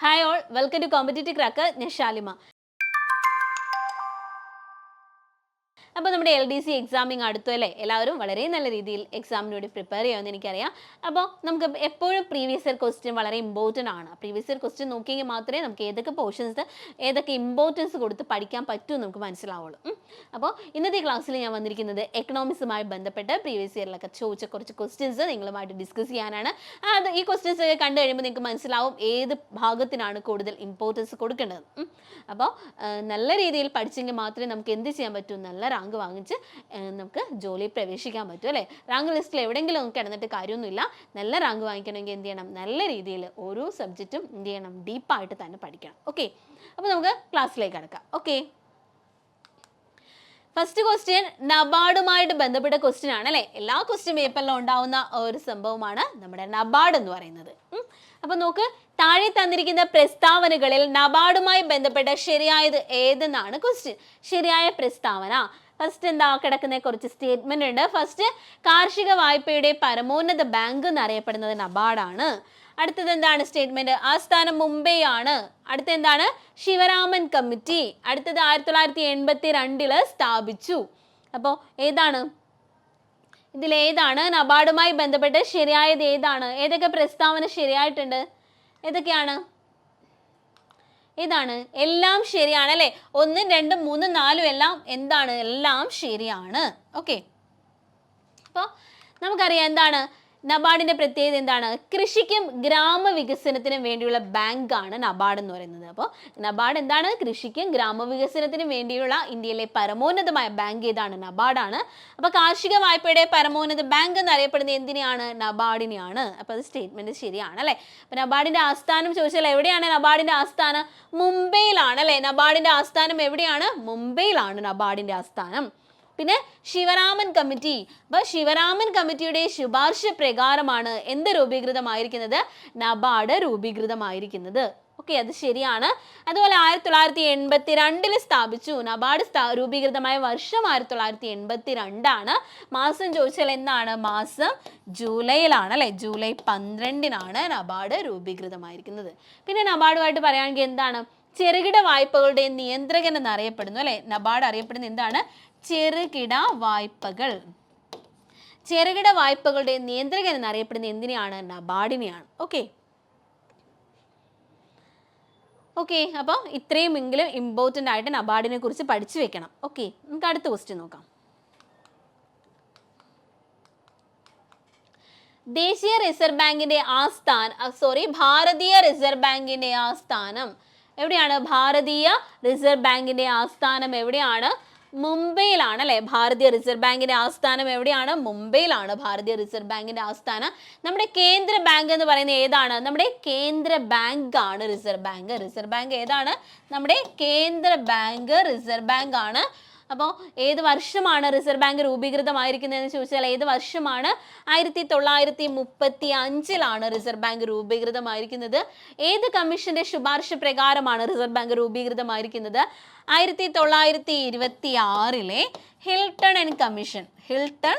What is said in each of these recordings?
Hi all welcome to competitive crack ഞാൻ ഷാലിമ അപ്പോൾ നമ്മുടെ എൽ ഡി സി എക്സാമിങ് അടുത്തു അല്ലേ? എല്ലാവരും വളരെ നല്ല രീതിയിൽ എക്സാമിന് വേണ്ടി പ്രിപ്പയർ ചെയ്യുമെന്ന് എനിക്കറിയാം. അപ്പോൾ നമുക്ക് എപ്പോഴും പ്രീവിയസ് ഇയർ ക്വസ്റ്റ്യൻ വളരെ ഇമ്പോർട്ടന്റ് ആണ്. പ്രീവിയസ് ഇയർ ക്വസ്റ്റ്യൻ നോക്കിയെങ്കിൽ മാത്രമേ നമുക്ക് ഏതൊക്കെ പോർഷൻസ് ഏതൊക്കെ ഇമ്പോർട്ടൻസ് കൊടുത്ത് പഠിക്കാൻ പറ്റൂ എന്ന് നമുക്ക് മനസ്സിലാവുള്ളൂ. അപ്പോൾ ഇന്നത്തെ ക്ലാസ്സിൽ ഞാൻ വന്നിരിക്കുന്നത് എക്കണോമിക്സുമായി ബന്ധപ്പെട്ട് പ്രീവിയസ് ഇയറിലൊക്കെ ചോദിച്ച കുറച്ച് ക്വസ്റ്റ്യൻസ് നിങ്ങളുമായിട്ട് ഡിസ്കസ് ചെയ്യാനാണ്. അത് ഈ ക്വസ്റ്റ്യൻസ് ഒക്കെ കണ്ടു കഴിയുമ്പോൾ നിങ്ങൾക്ക് മനസ്സിലാവും ഏത് ഭാഗത്തിനാണ് കൂടുതൽ ഇമ്പോർട്ടൻസ് കൊടുക്കേണ്ടത്. അപ്പോൾ നല്ല രീതിയിൽ പഠിച്ചെങ്കിൽ മാത്രമേ നമുക്ക് എന്ത് ചെയ്യാൻ പറ്റൂ? നല്ല റാങ്ക് വാങ്ങിച്ച് നമുക്ക് ജോലിയിൽ പ്രവേശിക്കാൻ പറ്റും അല്ലേ? റാങ്ക് ലിസ്റ്റിൽ എവിടെയെങ്കിലും കിടന്നിട്ട് കാര്യമൊന്നുമില്ല. നല്ല റാങ്ക് വാങ്ങിക്കണമെങ്കിൽ എന്ത് ചെയ്യണം? നല്ല രീതിയിൽ ഓരോ സബ്ജക്റ്റും എന്ത് ചെയ്യണം? ഡീപ്പായിട്ട് തന്നെ പഠിക്കണം. ഓക്കെ അപ്പോൾ നമുക്ക് ക്ലാസ്സിലേക്ക് കിടക്കാം. ഓക്കെ ഫസ്റ്റ് ക്വസ്റ്റ്യൻ നബാർഡുമായിട്ട് ബന്ധപ്പെട്ട ക്വസ്റ്റ്യൻ ആണ് അല്ലേ? എല്ലാ ക്വസ്റ്റ്യൻ പേപ്പറിലും ഉണ്ടാവുന്ന ഒരു സംഭവമാണ് നമ്മുടെ നബാർഡ് എന്ന് പറയുന്നത്. അപ്പൊ നോക്ക് താഴെ തന്നിരിക്കുന്ന പ്രസ്താവനകളിൽ നബാർഡുമായി ബന്ധപ്പെട്ട ശരിയായത് ഏതെന്നാണ് ക്വസ്റ്റ്യൻ ശരിയായ പ്രസ്താവന ഫസ്റ്റ് എന്താ കിടക്കുന്ന? കുറച്ച് സ്റ്റേറ്റ്മെന്റ് ഉണ്ട്. ഫസ്റ്റ് കാർഷിക വായ്പയുടെ പരമോന്നത ബാങ്ക് എന്നറിയപ്പെടുന്നത് നബാർഡാണ്. അടുത്തത് എന്താണ് സ്റ്റേറ്റ്മെന്റ് ആസ്ഥാനം മുംബൈ ആണ് അടുത്ത എന്താണ്? ശിവരാമൻ കമ്മിറ്റി അടുത്തത് ആയിരത്തി തൊള്ളായിരത്തി എൺപത്തി രണ്ടിൽ സ്ഥാപിച്ചു അപ്പോൾ ഏതാണ്? ഇതിലേതാണ് നബാർഡുമായി ബന്ധപ്പെട്ട് ശരിയായത് ഏതാണ്? ഏതൊക്കെ പ്രസ്താവന ശരിയായിട്ടുണ്ട്? ഏതൊക്കെയാണ്? ഏതാണ് എല്ലാം ശരിയാണ് അല്ലേ? ഒന്നും രണ്ടും മൂന്നും നാലും എല്ലാം എന്താണ്? എല്ലാം ശരിയാണ്. ഓക്കെ. അപ്പോൾ നമുക്കറിയാം എന്താണ്? നബാർഡിന്റെ പ്രത്യേകത എന്താണ്? കൃഷിക്കും ഗ്രാമവികസനത്തിനും വേണ്ടിയുള്ള ബാങ്കാണ് നബാർഡ് എന്ന് പറയുന്നത്. അപ്പോൾ നബാർഡ് എന്താണ്? കൃഷിക്കും ഗ്രാമവികസനത്തിനും വേണ്ടിയുള്ള ഇന്ത്യയിലെ പരമോന്നതമായ ബാങ്ക് ഏതാണ്? നബാർഡാണ്. അപ്പോൾ കാർഷിക വായ്പയുടെ പരമോന്നത ബാങ്ക് എന്നറിയപ്പെടുന്നത് എന്തിനെയാണ്? നബാർഡിനെയാണ്. അപ്പോൾ അത് സ്റ്റേറ്റ്മെന്റ് ശരിയാണ് അല്ലേ? അപ്പോൾ നബാർഡിന്റെ ആസ്ഥാനം ചോദിച്ചാൽ എവിടെയാണ് നബാർഡിന്റെ ആസ്ഥാനം? മുംബൈയിലാണ് അല്ലേ? നബാർഡിന്റെ ആസ്ഥാനം എവിടെയാണ്? മുംബൈയിലാണ് നബാർഡിന്റെ ആസ്ഥാനം. പിന്നെ ശിവരാമൻ കമ്മിറ്റി. അപ്പൊ ശിവരാമൻ കമ്മിറ്റിയുടെ ശുപാർശ പ്രകാരമാണ് എന്ത് രൂപീകൃതമായിരിക്കുന്നത്? നബാർഡ് രൂപീകൃതമായിരിക്കുന്നത്. ഓക്കെ അത് ശരിയാണ്. അതുപോലെ ആയിരത്തി തൊള്ളായിരത്തി എൺപത്തി രണ്ടിൽ സ്ഥാപിച്ചു. നബാർഡ് സ്ഥാ രൂപീകൃതമായ വർഷം ആയിരത്തി തൊള്ളായിരത്തി എൺപത്തി രണ്ടാണ് മാസം ചോദിച്ചാൽ എന്താണ്? മാസം ജൂലൈയിലാണ് അല്ലേ? ജൂലൈ പന്ത്രണ്ടിനാണ് നബാർഡ് രൂപീകൃതമായിരിക്കുന്നത്. പിന്നെ നബാർഡുമായിട്ട് പറയുകയാണെങ്കിൽ എന്താണ്? ചെറുകിട വായ്പകളുടെ നിയന്ത്രകൻ എന്നറിയപ്പെടുന്നു അല്ലെ? നബാർഡ് അറിയപ്പെടുന്ന എന്താണ്? ചെറുകിട വായ്പകൾ. ചെറുകിട വായ്പകളുടെ നിയന്ത്രകൻ എന്നറിയപ്പെടുന്ന എന്തിനെയാണ്? നബാർഡിനെയാണ്. ഓക്കെ ഓക്കെ അപ്പോൾ ഇത്രയുമെങ്കിലും ഇമ്പോർട്ടന്റ് ആയിട്ട് നബാർഡിനെ കുറിച്ച് പഠിച്ചു വെക്കണം. ഓക്കെ നമുക്ക് അടുത്ത ക്വസ്റ്റ്യൻ നോക്കാം. ദേശീയ റിസർവ് ബാങ്കിന്റെ ആസ്ഥാന സോറി ഭാരതീയ റിസർവ് ബാങ്കിന്റെ ആസ്ഥാനം. എവിടെയാണ്? ഭാരതീയ റിസർവ് ബാങ്കിന്റെ ആസ്ഥാനം എവിടെയാണ്? മുംബൈയിലാണ് അല്ലേ ഭാരതീയ റിസർവ് ബാങ്കിന്റെ ആസ്ഥാനം എവിടെയാണ്? മുംബൈയിലാണ് ഭാരതീയ റിസർവ് ബാങ്കിന്റെ ആസ്ഥാനം. നമ്മുടെ കേന്ദ്ര ബാങ്ക് എന്ന് പറയുന്നത് ഏതാണ്? നമ്മുടെ കേന്ദ്ര ബാങ്ക് ആണ് റിസർവ് ബാങ്ക്. റിസർവ് ബാങ്ക് ഏതാണ്? നമ്മുടെ കേന്ദ്ര ബാങ്ക് റിസർവ് ബാങ്ക് ആണ് അപ്പോൾ ഏത് വർഷമാണ് റിസർവ് ബാങ്ക് രൂപീകൃതമായിരിക്കുന്നതെന്ന് ചോദിച്ചാൽ ഏത് വർഷമാണ്? ആയിരത്തി തൊള്ളായിരത്തി മുപ്പത്തി അഞ്ചിലാണ് റിസർവ് ബാങ്ക് രൂപീകൃതമായിരിക്കുന്നത്. ഏത് കമ്മീഷന്റെ ശുപാർശ പ്രകാരമാണ് റിസർവ് ബാങ്ക് രൂപീകൃതമായിരിക്കുന്നത്? ആയിരത്തി തൊള്ളായിരത്തി ഇരുപത്തി ആറിലെ Hilton and commission. Hilton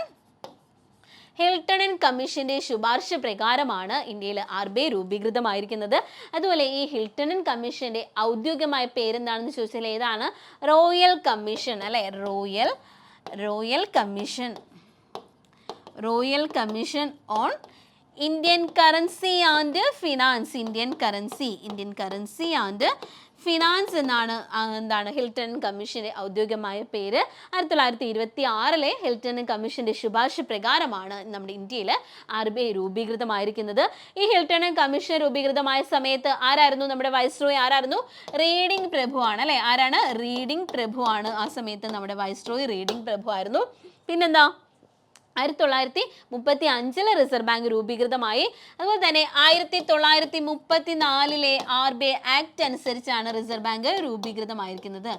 Hilton and കമ്മീഷന്റെ ശുപാർശ പ്രകാരമാണ് ഇന്ത്യയിൽ ആർ ബി ഐ രൂപീകൃതമായിരിക്കുന്നത്. അതുപോലെ ഈ ഹിൽട്ടൺ ആൻഡ് കമ്മീഷന്റെ ഔദ്യോഗികമായ പേരെന്താണെന്ന് ചോദിച്ചാൽ ഏതാണ്? റോയൽ കമ്മീഷൻ അല്ലെ? Royal royal commission royal commission on Indian currency and finance Indian currency Indian currency and finance എന്നാണ് എന്താണ് ഹിൽട്ടൺ കമ്മീഷന്റെ ഔദ്യോഗികമായ പേര്. ആയിരത്തി തൊള്ളായിരത്തി ഇരുപത്തി ആറിലെ ഹിൽട്ടൺ കമ്മീഷന്റെ ശുപാർശ പ്രകാരമാണ് നമ്മുടെ ഇന്ത്യയിൽ ആർ ബി ഐ രൂപീകൃതമായിരിക്കുന്നത്. ഈ ഹിൽട്ടൺ കമ്മീഷൻ രൂപീകൃതമായ സമയത്ത് ആരായിരുന്നു നമ്മുടെ വൈസ്രോയ് ആരായിരുന്നു? റീഡിംഗ് പ്രഭുവാണ് അല്ലെ? ആരാണ്? റീഡിംഗ് പ്രഭുവാണ് ആ സമയത്ത് നമ്മുടെ വൈസ്രോയ് റീഡിംഗ് പ്രഭു ആയിരുന്നു. പിന്നെന്താ? ആയിരത്തി തൊള്ളായിരത്തി മുപ്പത്തി അഞ്ചിൽ റിസർവ് ബാങ്ക് രൂപീകൃതമായി. അതുപോലെ തന്നെ ആയിരത്തി തൊള്ളായിരത്തി മുപ്പത്തി നാലിലെ ആർ ബി ഐ ആക്ട് അനുസരിച്ചാണ് റിസർവ് ബാങ്ക് രൂപീകൃതമായിരിക്കുന്നത്.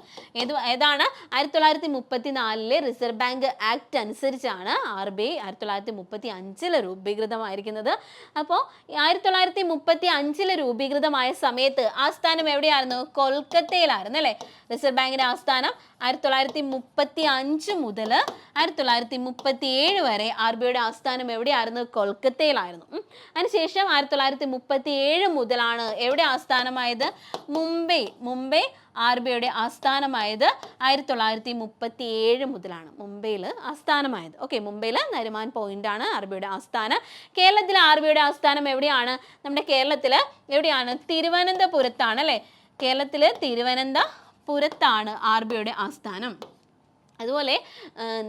ഏത് ഏതാണ്? ആയിരത്തി തൊള്ളായിരത്തി മുപ്പത്തി നാലിലെ റിസർവ് ബാങ്ക് ആക്ട് അനുസരിച്ചാണ് ആർ ബി ഐ ആയിരത്തി തൊള്ളായിരത്തി മുപ്പത്തി അഞ്ചിൽ രൂപീകൃതമായിരിക്കുന്നത്. അപ്പോൾ ആയിരത്തി തൊള്ളായിരത്തി മുപ്പത്തി അഞ്ചിൽ രൂപീകൃതമായ സമയത്ത് ആസ്ഥാനം എവിടെയായിരുന്നു? കൊൽക്കത്തയിലായിരുന്നു അല്ലേ റിസർവ് ബാങ്കിന്റെ ആസ്ഥാനം ആയിരത്തി തൊള്ളായിരത്തി മുപ്പത്തി അഞ്ച് മുതൽ ആയിരത്തി തൊള്ളായിരത്തി മുപ്പത്തി ഏഴ് വരെ ആർ ബി ഐയുടെ ആസ്ഥാനം എവിടെയായിരുന്നു? കൊൽക്കത്തയിലായിരുന്നു. അതിനുശേഷം ആയിരത്തി തൊള്ളായിരത്തി മുപ്പത്തി ഏഴ് മുതലാണ് എവിടെ ആസ്ഥാനമായത്? മുംബൈ. മുംബൈ ആർ ബി ഐയുടെ ആസ്ഥാനമായത് ആയിരത്തി തൊള്ളായിരത്തി മുപ്പത്തി ഏഴ് മുതലാണ് മുംബൈയിൽ ആസ്ഥാനമായത്. ഓക്കെ മുംബൈയിൽ നരിമാൻ പോയിന്റ് ആണ് ആർ ബി ഐയുടെ ആസ്ഥാനം. കേരളത്തിലെ ആർ ബി ഐയുടെ ആസ്ഥാനം എവിടെയാണ്? നമ്മുടെ കേരളത്തിൽ എവിടെയാണ്? തിരുവനന്തപുരത്താണ് അല്ലേ? കേരളത്തിൽ തിരുവനന്തപുരത്താണ് ആർ ബി ഐയുടെ ആസ്ഥാനം. അതുപോലെ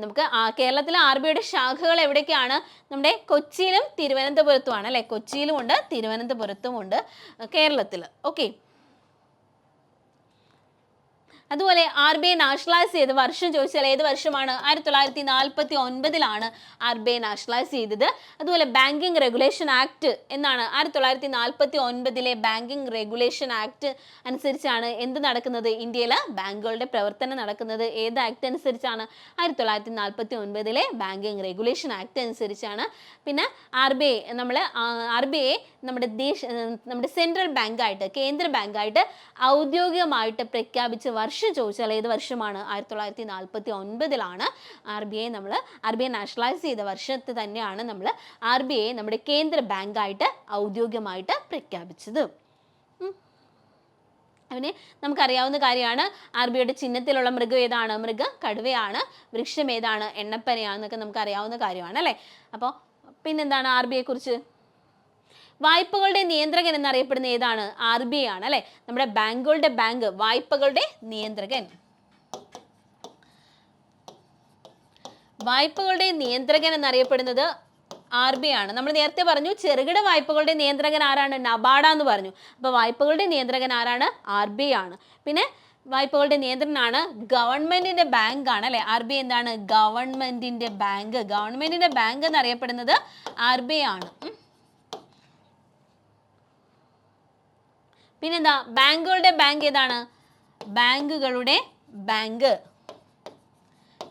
നമുക്ക് കേരളത്തിലെ ആർ ബി ഐയുടെ ശാഖകൾ എവിടെയൊക്കെയാണ് നമ്മുടെ കൊച്ചിയിലും തിരുവനന്തപുരത്തുമാണ് അല്ലേ? കൊച്ചിയിലുമുണ്ട് തിരുവനന്തപുരത്തുമുണ്ട് കേരളത്തിൽ ഓക്കെ. അതുപോലെ ആർ ബി ഐ നാഷണലൈസ് ചെയ്ത് വർഷം ചോദിച്ചാൽ ഏത് വർഷമാണ്? ആയിരത്തി തൊള്ളായിരത്തി നാൽപ്പത്തി ഒൻപതിലാണ് ആർ ബി ഐ നാഷണലൈസ് ചെയ്തത്. അതുപോലെ ബാങ്കിങ് റെഗുലേഷൻ ആക്ട് എന്നാണ് ആയിരത്തി തൊള്ളായിരത്തി നാൽപ്പത്തി ഒൻപതിലെ ബാങ്കിങ് റെഗുലേഷൻ ആക്ട് അനുസരിച്ചാണ് എന്ത് നടക്കുന്നത്? ഇന്ത്യയിൽ ബാങ്കുകളുടെ പ്രവർത്തനം നടക്കുന്നത്. ഏത് ആക്ട് അനുസരിച്ചാണ്? ആയിരത്തി തൊള്ളായിരത്തി നാൽപ്പത്തി ഒൻപതിലെ ബാങ്കിങ് റെഗുലേഷൻ ആക്ട് അനുസരിച്ചാണ്. പിന്നെ ആർ ബി ഐ നമ്മൾ ആർ ബി ഐ നമ്മുടെ ദേശ നമ്മുടെ സെൻട്രൽ ബാങ്കായിട്ട് കേന്ദ്ര ബാങ്കായിട്ട് ഔദ്യോഗികമായിട്ട് പ്രഖ്യാപിച്ച വർഷം ചോദിച്ചാൽ ഏത് വർഷമാണ്? ആയിരത്തി തൊള്ളായിരത്തി നാൽപ്പത്തി ഒൻപതിലാണ് ആർ ബി ഐ നമ്മൾ ആർ ബി ഐ നാഷണലൈസ് ചെയ്ത വർഷത്തെ തന്നെയാണ് നമ്മൾ ആർ ബി ഐ നമ്മുടെ കേന്ദ്ര ബാങ്കായിട്ട് ഔദ്യോഗികമായിട്ട് പ്രഖ്യാപിച്ചത്. അവനെ നമുക്കറിയാവുന്ന കാര്യമാണ് ആർ ബി ഐയുടെ ചിഹ്നത്തിലുള്ള മൃഗം ഏതാണ്? മൃഗം കടുവയാണ് വൃക്ഷം ഏതാണ്? എണ്ണപ്പനയാണെന്നൊക്കെ നമുക്കറിയാവുന്ന കാര്യമാണ് അല്ലേ? അപ്പോൾ പിന്നെന്താണ് ആർ കുറിച്ച്? വായ്പകളുടെ നിയന്ത്രകൻ എന്നറിയപ്പെടുന്ന ഏതാണ്? ആർ ബി ഐ ആണ് അല്ലെ? നമ്മുടെ ബാങ്കുകളുടെ ബാങ്ക് വായ്പകളുടെ നിയന്ത്രകൻ. വായ്പകളുടെ നിയന്ത്രകൻ എന്നറിയപ്പെടുന്നത് ആർ ബി ആണ്. നമ്മൾ നേരത്തെ പറഞ്ഞു ചെറുകിട വായ്പകളുടെ നിയന്ത്രകൻ ആരാണ്? നബാഡ എന്ന് പറഞ്ഞു. അപ്പോൾ വായ്പകളുടെ നിയന്ത്രകൻ ആരാണ്? ആർ ബി ആണ്. പിന്നെ വായ്പകളുടെ നിയന്ത്രണമാണ് ഗവൺമെന്റിന്റെ ബാങ്ക് ആണ് അല്ലെ? ആർ ബി എന്താണ്? ഗവൺമെന്റിന്റെ ബാങ്ക്. ഗവൺമെന്റിന്റെ ബാങ്ക് എന്നറിയപ്പെടുന്നത് ആർ ബി ആണ്. പിന്നെന്താ ബാങ്കുകളുടെ ബാങ്ക് ഏതാണ്? ബാങ്കുകളുടെ ബാങ്ക്.